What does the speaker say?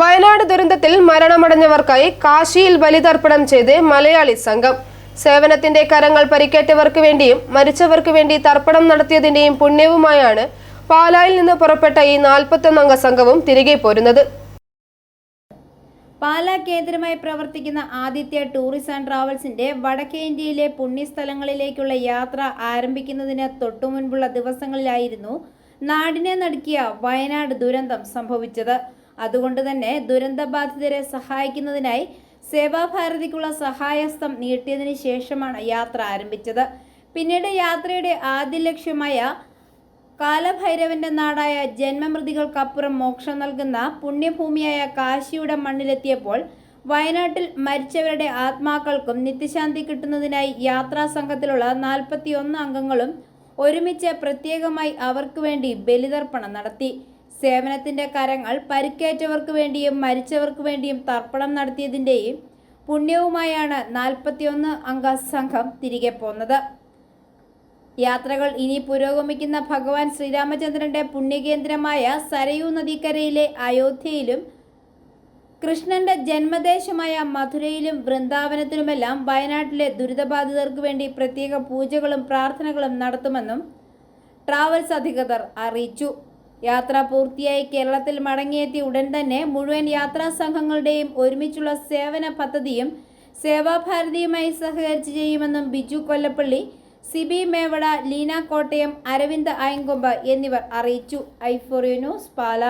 വയനാട് ദുരന്തത്തിൽ മരണമടഞ്ഞവർക്കായി കാശിയിൽ ബലിതർപ്പണം ചെയ്ത് മലയാളി സംഘം. സേവനത്തിന്റെ കരങ്ങൾ പരിക്കേറ്റവർക്ക് വേണ്ടിയും മരിച്ചവർക്ക് വേണ്ടി തർപ്പണം നടത്തിയതിന്റെയും പുണ്യവുമായാണ് പാലായിൽ നിന്ന് പുറപ്പെട്ട ഈ നാൽപ്പത്തൊന്നംഗ സംഘവും തിരികെ പോരുന്നത്. പാലാ കേന്ദ്രമായി പ്രവർത്തിക്കുന്ന ആദിത്യ ടൂറിസ്റ്റ് ആൻഡ് ട്രാവൽസിന്റെ വടക്കേ ഇന്ത്യയിലെ പുണ്യസ്ഥലങ്ങളിലേക്കുള്ള യാത്ര ആരംഭിക്കുന്നതിന് തൊട്ടുമുൻപുള്ള ദിവസങ്ങളിലായിരുന്നു നാടിനെ നടുക്കിയ വയനാട് ദുരന്തം സംഭവിച്ചത്. അതുകൊണ്ട് തന്നെ ദുരന്തബാധിതരെ സഹായിക്കുന്നതിനായി സേവാഭാരതിക്കുള്ള സഹായഹസ്തം നീട്ടിയതിന് ശേഷമാണ് യാത്ര ആരംഭിച്ചത്. പിന്നീട് യാത്രയുടെ ആദ്യ ലക്ഷ്യമായ കാലഭൈരവന്റെ നാടായ ജന്മമൃതികൾക്കപ്പുറം മോക്ഷം നൽകുന്ന പുണ്യഭൂമിയായ കാശിയുടെ മണ്ണിലെത്തിയപ്പോൾ വയനാട്ടിൽ മരിച്ചവരുടെ ആത്മാക്കൾക്കും നിത്യശാന്തി കിട്ടുന്നതിനായി യാത്രാ സംഘത്തിലുള്ള നാൽപ്പത്തിയൊന്ന് അംഗങ്ങളും ഒരുമിച്ച് പ്രത്യേകമായി അവർക്ക് വേണ്ടി ബലിതർപ്പണം നടത്തി. സേവനത്തിന്റെ കരങ്ങൾ പരിക്കേറ്റവർക്ക് വേണ്ടിയും മരിച്ചവർക്ക് വേണ്ടിയും തർപ്പണം നടത്തിയതിന്റെയും പുണ്യവുമായാണ് നാൽപ്പത്തിയൊന്ന് അംഗ സംഘം തിരികെ പോന്നത്. യാത്രകൾ ഇനി പുരോഗമിക്കുന്ന ഭഗവാൻ ശ്രീരാമചന്ദ്രന്റെ പുണ്യകേന്ദ്രമായ സരയൂ നദിക്കരയിലെ അയോധ്യയിലും കൃഷ്ണന്റെ ജന്മദേശമായ മധുരയിലും വൃന്ദാവനത്തിലുമെല്ലാം വയനാട്ടിലെ ദുരിതബാധിതർക്ക് വേണ്ടി പ്രത്യേക പൂജകളും പ്രാർത്ഥനകളും നടത്തുമെന്നും ട്രാവൽസ് അധികൃതർ അറിയിച്ചു. യാത്ര പൂർത്തിയായി കേരളത്തിൽ മടങ്ങിയെത്തിയ ഉടൻ തന്നെ മുഴുവൻ യാത്രാ സംഘങ്ങളുടെയും ഒരുമിച്ചുള്ള സേവന പദ്ധതിയും സേവാഭാരതിയുമായി സഹകരിച്ച് ചെയ്യുമെന്നും ബിജു കൊല്ലപ്പള്ളി സിബി മേവട ലീന കോട്ടയം അരവിന്ദ് അയങ്കൊമ്പ് എന്നിവർ അറിയിച്ചു. I for you news Pala.